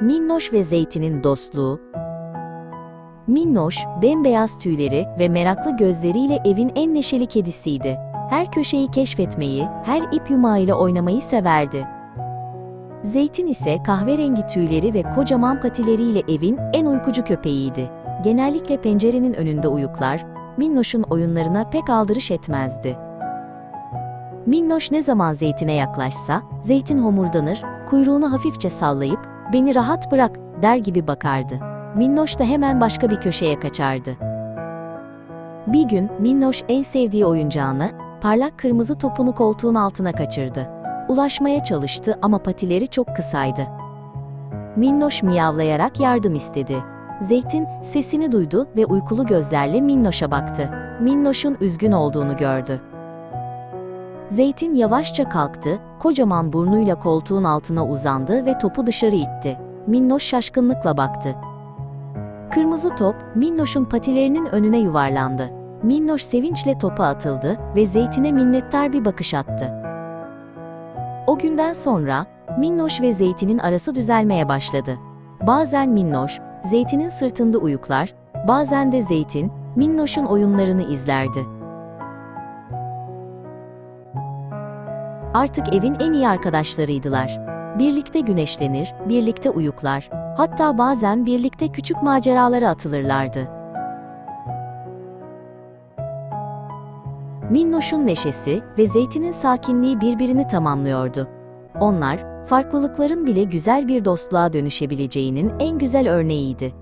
Minnoş ve Zeytin'in dostluğu. Minnoş, bembeyaz tüyleri ve meraklı gözleriyle evin en neşeli kedisiydi. Her köşeyi keşfetmeyi, her ip yumağıyla oynamayı severdi. Zeytin ise kahverengi tüyleri ve kocaman patileriyle evin en uykucu köpeğiydi. Genellikle pencerenin önünde uyuklar, Minnoş'un oyunlarına pek aldırış etmezdi. Minnoş ne zaman zeytine yaklaşsa, zeytin homurdanır, kuyruğunu hafifçe sallayıp, beni rahat bırak der gibi bakardı. Minnoş da hemen başka bir köşeye kaçardı. Bir gün Minnoş en sevdiği oyuncağını, parlak kırmızı topunu koltuğun altına kaçırdı. Ulaşmaya çalıştı ama patileri çok kısaydı. Minnoş miyavlayarak yardım istedi. Zeytin sesini duydu ve uykulu gözlerle Minnoş'a baktı. Minnoş'un üzgün olduğunu gördü. Zeytin yavaşça kalktı, kocaman burnuyla koltuğun altına uzandı ve topu dışarı itti. Minnoş şaşkınlıkla baktı. Kırmızı top, Minnoş'un patilerinin önüne yuvarlandı. Minnoş sevinçle topa atıldı ve Zeytin'e minnettar bir bakış attı. O günden sonra Minnoş ve Zeytin'in arası düzelmeye başladı. Bazen Minnoş, Zeytin'in sırtında uyuklar, bazen de Zeytin, Minnoş'un oyunlarını izlerdi. Artık evin en iyi arkadaşlarıydılar. Birlikte güneşlenir, birlikte uyuklar, hatta bazen birlikte küçük maceralara atılırlardı. Minnoş'un neşesi ve Zeytin'in sakinliği birbirini tamamlıyordu. Onlar, farklılıkların bile güzel bir dostluğa dönüşebileceğinin en güzel örneğiydi.